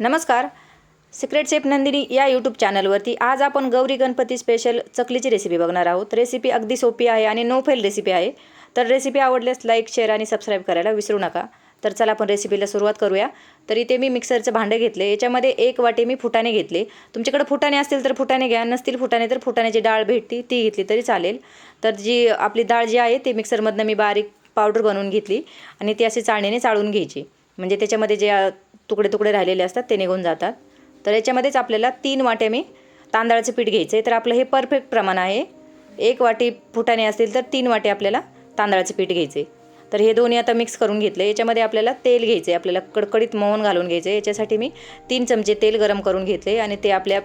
नमस्कार. Secret chef Nandini या YouTube चॅनलवरती आज आपण गौरी गणपती स्पेशल चकलीची रेसिपी बघणार आहोत. रेसिपी अगदी सोपी आहे आणि नो फेल रेसिपी आहे. तर रेसिपी आवडल्यास लाईक शेअर आणि सबस्क्राईब करायला विसरू नका. तर चला आपण रेसिपीला सुरुवात करूया. तर इथे मी मिक्सरचं भांडं घेतले. याच्यामध्ये एक वाटी मी फुटाणे घेतले. तुमच्याकडे फुटाणे असतील तर फुटाणे घ्या. नसतील फुटाणे तर फुटाण्याची डाळ भेटती ती घेतली तरी चालेल. तर जी आपली डाळ जी आहे ती मिक्सरमधनं मी बारीक पावडर बनवून घेतली आणि ती अशी चाळणीने चाळून घ्यायची. म्हणजे त्याच्यामध्ये जे तुकडे तुकडे राहिलेले असतात ते निघून जातात. तर याच्यामध्येच आपल्याला तीन वाट्या मी तांदळाचं पीठ घ्यायचं. आहे तर आपलं हे परफेक्ट प्रमाण आहे. एक वाटी फुटाणे असतील तर तीन वाटे आपल्याला तांदळाचं पीठ घ्यायचं. आहे तर हे दोन्ही आता मिक्स करून घेतलं. याच्यामध्ये आपल्याला तेल घ्यायचं. आहे आपल्याला कडकडीत मोहन घालून घ्यायचं. आहे याच्यासाठी मी तीन चमचे तेल गरम करून घेतले आणि ते आपल्या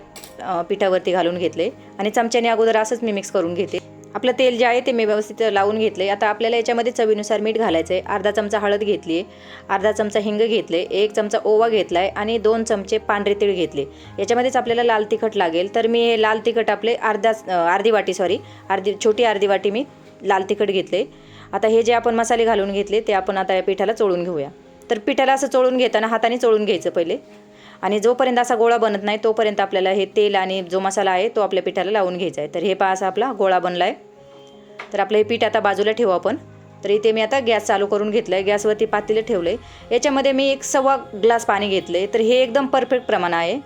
पिठावरती घालून घेतले. आणि चमच्याने अगोदर असंच मी मिक्स करून घेते. आपलं तेल जे आहे ते मी व्यवस्थित लावून घेतले आता आपल्याला याच्यामध्ये चवीनुसार मीठ घालायचं आहे अर्धा चमचा हळद घेतली आहे. अर्धा चमचा हिंग घेतले. एक चमचा ओवा घेतला आहे आणि दोन चमचे पांढरे तीळ घेतले. याच्यामध्येच आपल्याला लाल तिखट लागेल. तर मी हे लाल तिखट आपले अर्धा अर्धी वाटी सॉरी अर्धी छोटी अर्धी वाटी मी लाल तिखट घेतले आता हे जे आपण मसाले घालून घेतले ते आपण आता या पिठाला चोळून घेऊया. तर पिठाला असं चोळून घेताना हाताने चोळून घ्यायचं पहिले. आणि जोपर्यंत असा गोळा बनत नाही तोपर्यंत आपल्याला हे तेल आणि जो मसाला आहे तो आपल्या पिठाला लावून घ्यायचा आहे. तर हे पहा असा आपला गोळा बनला आहे तर आपलं हे पीठ आता बाजूला ठेवू आपण. तर इथे मी आता गॅस चालू करून घेतलं आहे गॅसवरती पातेलं ठेवलं. आहे याच्यामध्ये मी एक सव्वा ग्लास पाणी घेतलं आहे तर हे एकदम परफेक्ट प्रमाण आहे.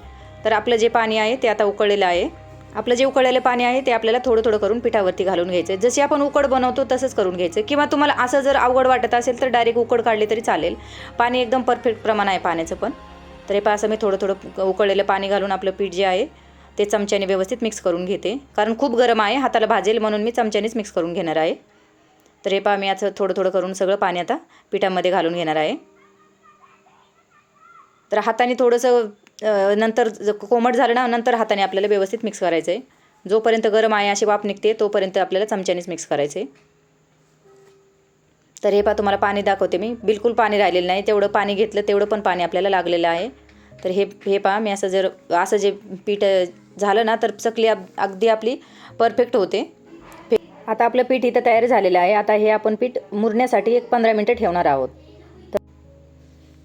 तर आपलं जे पाणी आहे ते आता उकळलेलं आहे. आपलं जे उकळलेलं पाणी आहे ते आपल्याला थोडं थोडं करून पिठावरती घालून घ्यायचं आहे जशी आपण उकड बनवतो तसंच करून घ्यायचं किंवा तुम्हाला असं जर अवघड वाटत असेल तर डायरेक्ट उकड काढली तरी चालेल. पाणी एकदम परफेक्ट प्रमाण आहे पाण्याचं पण. तर हे पहा असं मी थोडं थोडं उकळलेलं पाणी घालून आपलं पीठ जे आहे ते चमच्याने व्यवस्थित मिक्स करून घेते. कारण खूप गरम आहे हाताला भाजेल म्हणून मी चमच्यानेच मिक्स करून घेणार आहे. तर हे पहा मी असं थोडं थोडं करून सगळं पाणी आता पिठामध्ये घालून घेणार आहे. तर हाताने थोडंसं नंतर ज- कोमट झालं ना नंतर हाताने आपल्याला व्यवस्थित मिक्स करायचं आहे जोपर्यंत गरम आहे अशी वाफ निघते तोपर्यंत आपल्याला चमच्यानेच मिक्स करायचं आहे तर हे पहा तुम्हाला पाणी दाखवते मी. बिलकुल पाणी राहिलेलं नाही. तेवढं पाणी घेतलं तेवढं पण पाणी आपल्याला लागलेलं आहे. तर हे हे पहा मी असं जर असं जे पीठ झालं ना तर चकली अगदी आपली परफेक्ट होते. आता आपलं पीठ इथं तयार झालेलं आहे. आता हे आपण पीठ मुरण्यासाठी एक पंधरा मिनटं ठेवणार आहोत.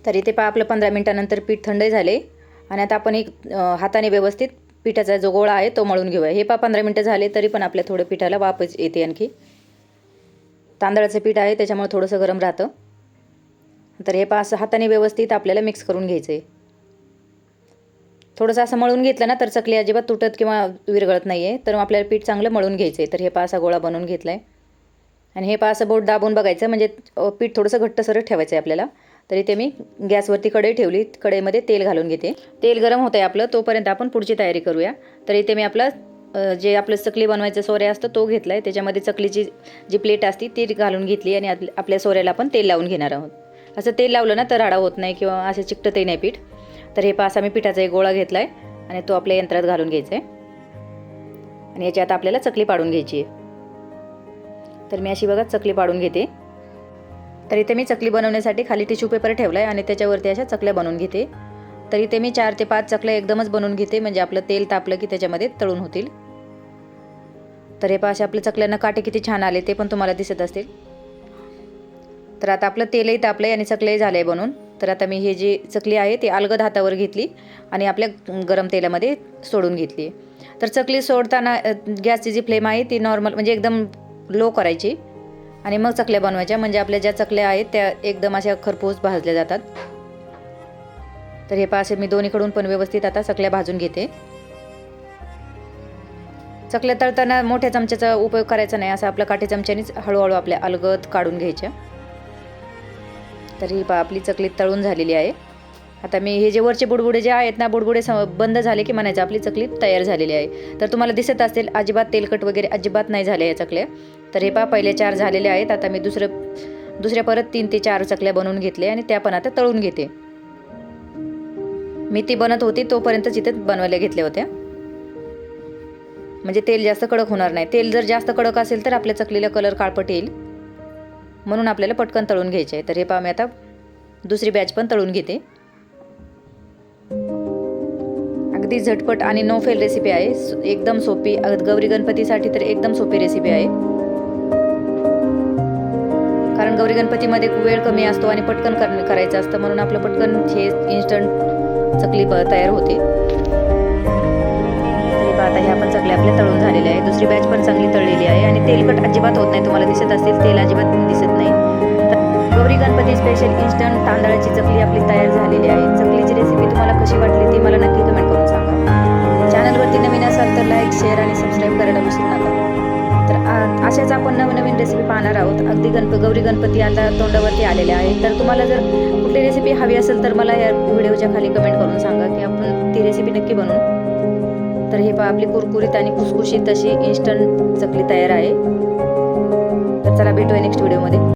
तर इथे पहा आपलं पंधरा मिनटानंतर पीठ थंड झाले. आणि आता आपण एक हाताने व्यवस्थित पिठाचा जो गोळा आहे तो मळून घेऊया. हे पहा पंधरा मिनटं झाले तरी पण आपल्या थोडं पिठाला वापस येते आणखी. तांदळाचं पीठ आहे त्याच्यामुळे थोडंसं गरम राहतं. तर हे पा असं हाताने व्यवस्थित आपल्याला मिक्स करून घ्यायचं आहे थोडंसं असं मळून घेतलं ना तर चकली अजिबात तुटत किंवा विरगळत नाही आहे तर आपल्याला पीठ चांगलं मळून घ्यायचं आहे तर हे पहा असा गोळा बनवून घेतला आहे आणि हे पहा असं बोट दाबून बघायचं म्हणजे पीठ थोडंसं घट्ट सरळ ठेवायचं आहे आपल्याला. तर इथे मी गॅसवरती कढई ठेवली कढईमध्ये तेल घालून घेते. तेल गरम होतं आहे आपलं तोपर्यंत आपण पुढची तयारी करूया. तर इथे मी आपलं जे आपलं चकली बनवायचं सोऱ्या असतं तो घेतला आहे त्याच्यामध्ये चकलीची जी प्लेट असती ती घालून घेतली आणि आपल्या- आपल्या सोऱ्याला आपण तेल लावून घेणार आहोत. असं तेल लावलं ना तर आडा होत नाही किंवा असं चिकटतही नाही पीठ. तर हे पास मी पिठाचा एक गोळा घेतला आहे आणि तो आपल्या यंत्रात घालून घ्यायचा आहे. आणि याच्यात आपल्याला चकली पाडून घ्यायची आहे. तर मी अशी बघा चकली पाडून घेते. तर इथे मी चकली बनवण्यासाठी खाली टिश्यू पेपर ठेवला आहे आणि त्याच्यावरती अशा चकल्या बनवून घेते. तर इथे मी चार ते पाच चकल्या एकदमच बनवून घेते. म्हणजे आपलं तेल तापलं की त्याच्यामध्ये तळून होतील. तर हे पहा अशा आपल्या चकल्यांना काटे किती छान आले ते पण तुम्हाला दिसत असतील. तर आता आपलं तेलही तापलं आहे आणि चकलंही झालं आहे बनवून तर आता मी हे जी चकली आहे ती अलगद हातावर घेतली आणि आपल्या गरम तेलामध्ये सोडून घेतली. तर चकली सोडताना गॅसची जी फ्लेम आहे ती नॉर्मल म्हणजे एकदम लो करायची. आणि मग चकल्या बनवायच्या. म्हणजे आपल्या ज्या चकल्या आहेत त्या एकदम अशा खरपूस भाजल्या जातात. तर हे पहा मी दोन्हीकडून पण व्यवस्थित आता चकल्या भाजून घेते. चकल्या तळताना मोठ्या चमच्याचा उपयोग करायचा नाही असं आपल्या काठी चमच्यानेच हळूहळू आपल्या अलगद काढून घ्यायच्या. तर ही पहा आपली चकली तळून झालेली आहे. आता मी हे जे वरचे बुडबुडे जे आहेत ना बुडबुडे सम- बंद झाले की म्हणायचं आपली चकली तयार झालेली आहे. तर तुम्हाला दिसत असेल अजिबात तेलकट वगैरे अजिबात नाही झाले या चकल्या. तर हे पहा पहिले चार झालेले आहेत. आता मी दुसरं दुसऱ्या परत तीन ते चार चकल्या बनवून घेतले आणि त्या पण आता तळून घेते. मी ती बनत होती तोपर्यंत इथं बनवायला घेतल्या होत्या म्हणजे तेल जास्त कडक होणार नाही. तेल जर जास्त कडक असेल तर आपल्या चकलीला कलर काळपट येईल. म्हणून आपल्याला पटकन तळून घ्यायचे आहे. तर हे पहा मी आता दुसरी बॅच पण तळून घेते. अगदी झटपट आणि नो फेल रेसिपी आहे. एकदम सोपी. अग- गौरी गणपतीसाठी तर एकदम सोपी रेसिपी आहे. कारण गौरी गणपतीमध्ये वेळ कमी असतो आणि पटकन करायचं असतं. म्हणून आपलं पटकन हे इन्स्टंट चकली तयार होते. आता हे आपण चकली आपल्या तळून झालेले आहे. दुसरी बॅच पण चांगली तळलेली आहे आणि तेलकट अजिबात होत नाही तुम्हाला दिसत असेल तेल अजिबात दिसत नाही. गौरी गणपती स्पेशल इन्स्टंट तांदळाची चकली आपली तयार झालेली आहे. चकलीची रेसिपी तुम्हाला कशी वाटली ती मला नक्की कमेंट करून सांगा. चॅनलवरती नवीन असाल तर लाईक शेअर आणि सबस्क्राईब करायला विसरू नका. आहात. अशाच आपण नवनवीन रेसिपी पाहणार आहोत. अगदी गणप गौरी गणपती आता तोंडावरती आलेले आहेत. तर तुम्हाला जर कुठली रेसिपी हवी असेल तर मला या व्हिडिओच्या खाली कमेंट करून सांगा की आपण ती रेसिपी नक्की बनवू. तर हे पहा आपली कुरकुरीत आणि कुसकुशीत अशी इन्स्टंट चकली तयार आहे. तर चला भेटूया नेक्स्ट व्हिडिओमध्ये